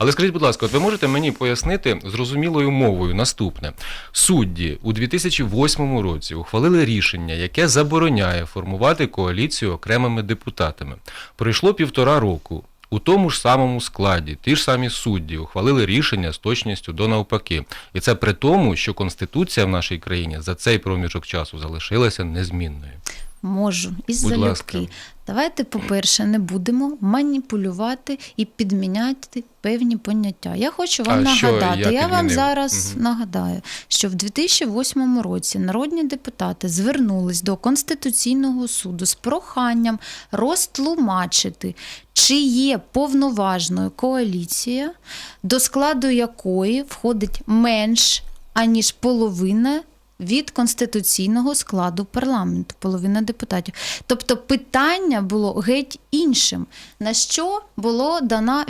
Але скажіть, будь ласка, от ви можете мені пояснити зрозумілою мовою наступне: судді у 2008 році ухвалили рішення, яке забороняє формувати коаліцію окремими депутатами. Пройшло півтора року. У тому ж самому складі ті ж самі судді ухвалили рішення з точністю до навпаки. І це при тому, що Конституція в нашій країні за цей проміжок часу залишилася незмінною. Можу із залюбки. ласка. Давайте, по-перше, не будемо маніпулювати і підміняти певні поняття. Я хочу вам А нагадати. я я вам зараз Мгм. нагадаю, що в 2008 році народні депутати звернулись до Конституційного суду з проханням розтлумачити, чи є повноважною коаліція, до складу якої входить менш аніж половина від конституційного складу парламенту, половина депутатів. Тобто питання було геть іншим, на що було дана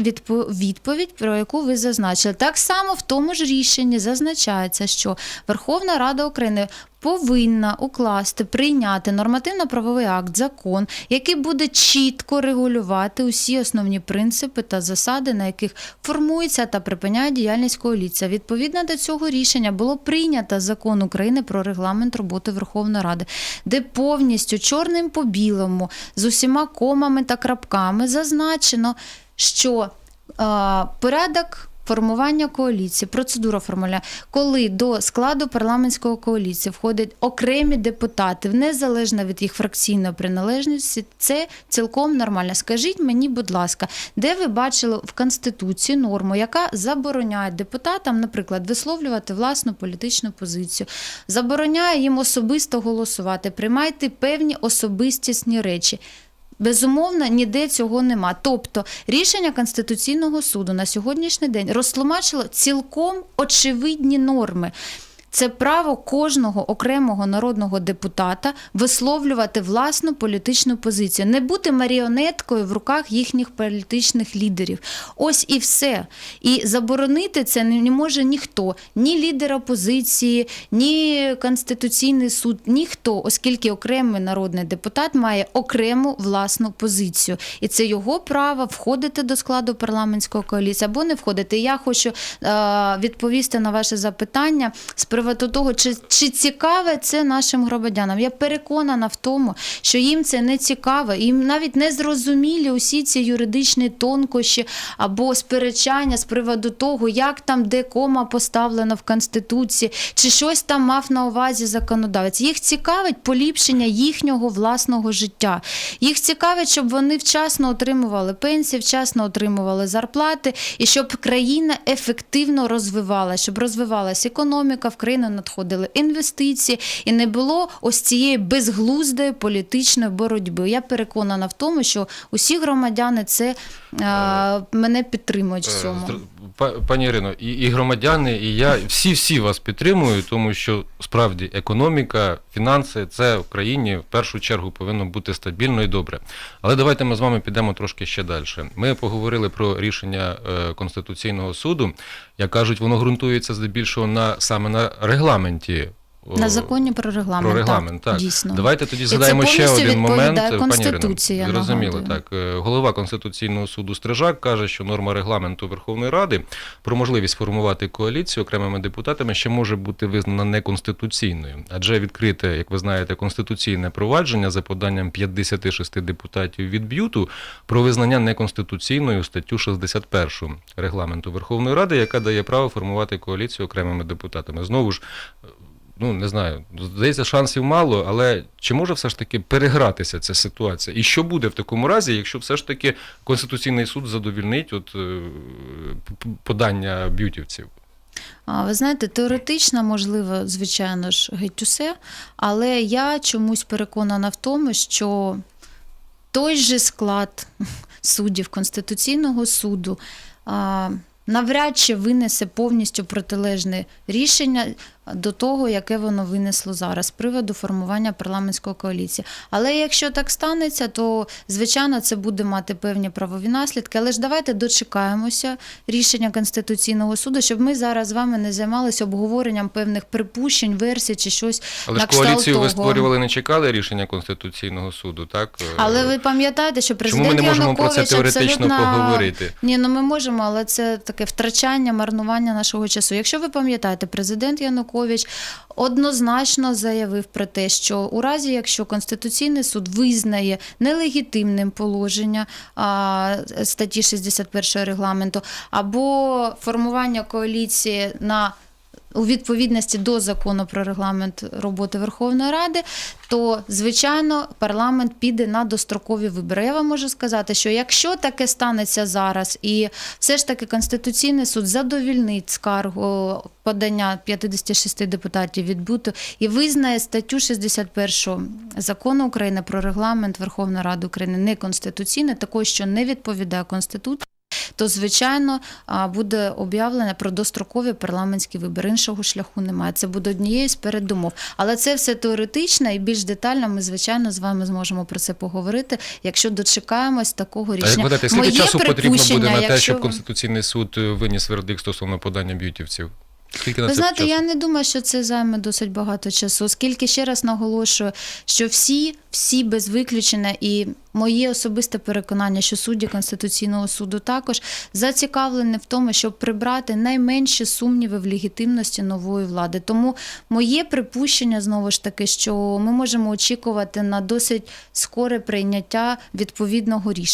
відповідь, про яку ви зазначили. Так само в тому ж рішенні зазначається, що Верховна Рада України повинна укласти, прийняти нормативно-правовий акт, закон, який буде чітко регулювати усі основні принципи та засади, на яких формується та припиняє діяльність коаліція. Відповідно до цього рішення було прийнято закон України про регламент роботи Верховної Ради, де повністю чорним по білому з усіма комами та крапками зазначено, що е, порядок. Формування коаліції, процедура формування, коли до складу парламентської коаліції входять окремі депутати, незалежно від їх фракційної приналежності, це цілком нормально. Скажіть мені, будь ласка, де ви бачили в Конституції норму, яка забороняє депутатам, наприклад, висловлювати власну політичну позицію, забороняє їм особисто голосувати, приймайте певні особистісні речі. Безумовно, ніде цього нема. Тобто рішення Конституційного суду на сьогоднішній день розтлумачило цілком очевидні норми. Це право кожного окремого народного депутата висловлювати власну політичну позицію, не бути маріонеткою в руках їхніх політичних лідерів. Ось і все. І заборонити це не може ніхто, ні лідер опозиції, ні Конституційний суд, ніхто, оскільки окремий народний депутат має окрему власну позицію. І це його право входити до складу парламентської коаліції або не входити. Я хочу е, відповісти на ваше запитання з приводу того, чи, чи цікаве це нашим громадянам. Я переконана в тому, що їм це не цікаво, їм навіть не зрозумілі усі ці юридичні тонкощі або сперечання з приводу того, як там де кома поставлена в Конституції, чи щось там мав на увазі законодавець. Їх цікавить поліпшення їхнього власного життя. Їх цікавить, щоб вони вчасно отримували пенсії, вчасно отримували зарплати, і щоб країна ефективно розвивалася, щоб розвивалася економіка, в країну надходили інвестиції, і не було ось цієї безглуздої політичної боротьби. Я переконана в тому, що усі громадяни це е, мене підтримують в Е, цьому. Пані Ірино, і, і громадяни, і я всі всі вас підтримують, тому що справді економіка, фінанси це в країні в першу чергу повинно бути стабільно і добре. Але давайте ми з вами підемо трошки ще далі. Ми поговорили про рішення е, Конституційного суду, як кажуть, воно ґрунтується здебільшого на саме на регламенті. О, На законі про регламент. про регламент, так. дійсно. Давайте тоді згадаємо ще один момент. відповідає Пані. Зрозуміло, так. Е, Голова Конституційного суду Стрижак каже, що норма регламенту Верховної Ради про можливість формувати коаліцію окремими депутатами ще може бути визнана неконституційною, адже відкрите, як ви знаєте, конституційне провадження за поданням 56 депутатів від б'юту про визнання неконституційною статтю 61 регламенту Верховної Ради, яка дає право формувати коаліцію окремими депутатами. Знову ж. Ну, не знаю, здається, шансів мало, але чи може все ж таки перегратися ця ситуація? І що буде в такому разі, якщо все ж таки Конституційний суд задовільнить от, е, подання б'ютівців? А, Ви знаєте, теоретично можливо, звичайно ж, геть усе, але я чомусь переконана в тому, що той же склад суддів Конституційного суду а, навряд чи винесе повністю протилежне рішення до того, яке воно винесло зараз з приводу формування парламентської коаліції. Але якщо так станеться, то звичайно це буде мати певні правові наслідки. Але ж давайте дочекаємося рішення Конституційного суду, щоб ми зараз з вами не займалися обговоренням певних припущень, версій чи щось Але на кшталт коаліцію ви створювали, не чекали рішення Конституційного суду, так? Але ви пам'ятаєте, що Чому президент ми не можемо про це теоретично абсолютно... поговорити? Ні, ну ми можемо, але це таке втрачання, марнування нашого часу. Якщо ви пам'ятаєте, президент Янукович однозначно заявив про те, що у разі, якщо Конституційний суд визнає нелегітимним положення статті 61 регламенту або формування коаліції на у відповідності до закону про регламент роботи Верховної Ради, то звичайно парламент піде на дострокові вибори. Я вам можу сказати, що якщо таке станеться зараз, і все ж таки Конституційний суд задовільнить скаргу подання 56 депутатів відбуту і визнає статтю 61 закону України про регламент Верховної Ради України неконституційною, такою, що не відповідає Конституції. То звичайно буде об'явлено про дострокові парламентські вибори. Іншого шляху немає. Це буде однією з передумов. Але це все теоретично і більш детально. Ми звичайно з вами зможемо про це поговорити, якщо дочекаємось такого А як рішення. гадаєте, скільки Моє часу потрібно буде на те, якщо- щоб Конституційний суд е, виніс вердикт стосовно подання б'ютівців? Скільки на Ви це знаєте, часу? я не думаю, що це займе досить багато часу, оскільки ще раз наголошую, що всі, всі без виключення, і моє особисте переконання, що судді Конституційного суду також зацікавлені в тому, щоб прибрати найменші сумніви в легітимності нової влади. Тому моє припущення знову ж таки, що ми можемо очікувати на досить скоре прийняття відповідного рішення.